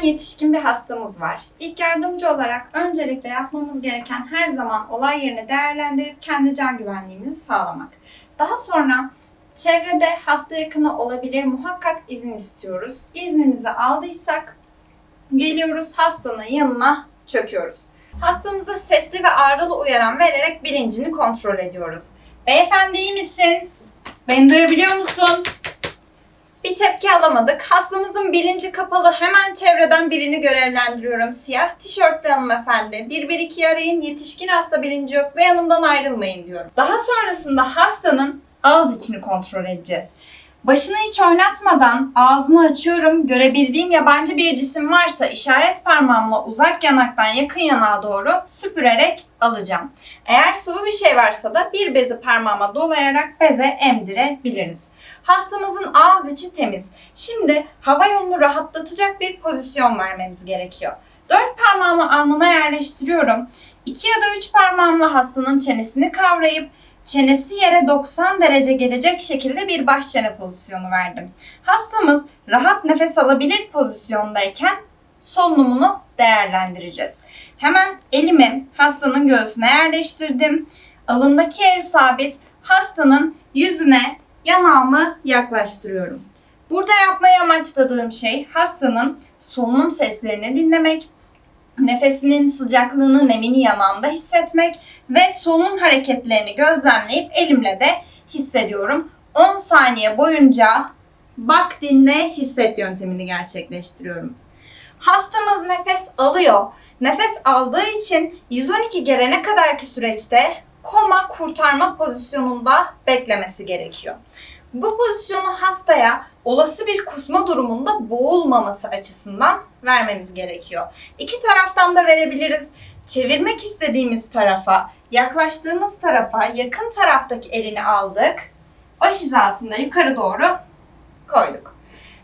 yetişkin bir hastamız var. İlk yardımcı olarak öncelikle yapmamız gereken her zaman olay yerini değerlendirip kendi can güvenliğimizi sağlamak. Daha sonra çevrede hasta yakını olabilir muhakkak izin istiyoruz. İznimizi aldıysak geliyoruz hastanın yanına çöküyoruz. Hastamıza sesli ve ağrılı uyaran vererek bilincini kontrol ediyoruz. Beyefendi iyi misin? Beni duyabiliyor musun? Bir tepki alamadık. Hastamızın bilinci kapalı. Hemen çevreden birini görevlendiriyorum. Siyah tişörtlü hanımefendi. 112'yi arayın. Yetişkin hasta bilinci yok ve yanımdan ayrılmayın diyorum. Daha sonrasında hastanın ağız içini kontrol edeceğiz. Başını hiç oynatmadan ağzını açıyorum. Görebildiğim yabancı bir cisim varsa işaret parmağımla uzak yanaktan yakın yanağa doğru süpürerek alacağım. Eğer sıvı bir şey varsa da bir bezi parmağıma dolayarak beze emdirebiliriz. Hastamızın ağız içi temiz. Şimdi hava yolunu rahatlatacak bir pozisyon vermemiz gerekiyor. Dört parmağımı alnına yerleştiriyorum. İki ya da üç parmağımla hastanın çenesini kavrayıp çenesi yere 90 derece gelecek şekilde bir baş çene pozisyonu verdim. Hastamız rahat nefes alabilir pozisyondayken solunumunu değerlendireceğiz. Hemen elimi hastanın göğsüne yerleştirdim. Alındaki el sabit. Hastanın yüzüne yanağımı yaklaştırıyorum. Burada yapmayı amaçladığım şey hastanın solunum seslerini dinlemek, nefesinin sıcaklığını, nemini yanağımda hissetmek ve solunum hareketlerini gözlemleyip elimle de hissediyorum. 10 saniye boyunca bak, dinle, hisset yöntemini gerçekleştiriyorum. Hastamız nefes alıyor. Nefes aldığı için 112 gelene kadarki süreçte koma kurtarma pozisyonunda beklemesi gerekiyor. Bu pozisyonu hastaya olası bir kusma durumunda boğulmaması açısından vermemiz gerekiyor. İki taraftan da verebiliriz. Çevirmek istediğimiz tarafa, yaklaştığımız tarafa yakın taraftaki elini aldık. Baş hizasında yukarı doğru koyduk.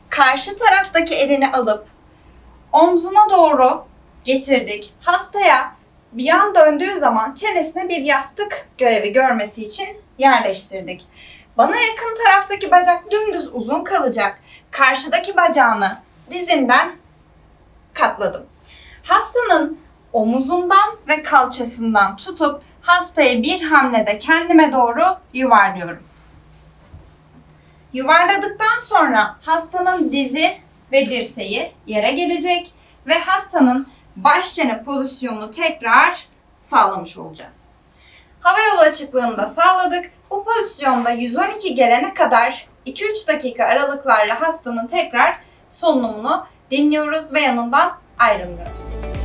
Karşı taraftaki elini alıp omzuna doğru getirdik. Hastaya bir yan döndüğü zaman çenesine bir yastık görevi görmesi için yerleştirdik. Bana yakın taraftaki bacak dümdüz uzun kalacak. Karşıdaki bacağını dizinden katladım. Hastanın omuzundan ve kalçasından tutup hastayı bir hamlede kendime doğru yuvarlıyorum. Yuvarladıktan sonra hastanın dizi ve dirseği yere gelecek ve hastanın baş çene pozisyonunu tekrar sağlamış olacağız. Hava yolu açıklığını da sağladık. Bu pozisyonda 112 gelene kadar 2-3 dakika aralıklarla hastanın tekrar solunumunu dinliyoruz ve yanından ayrılmıyoruz.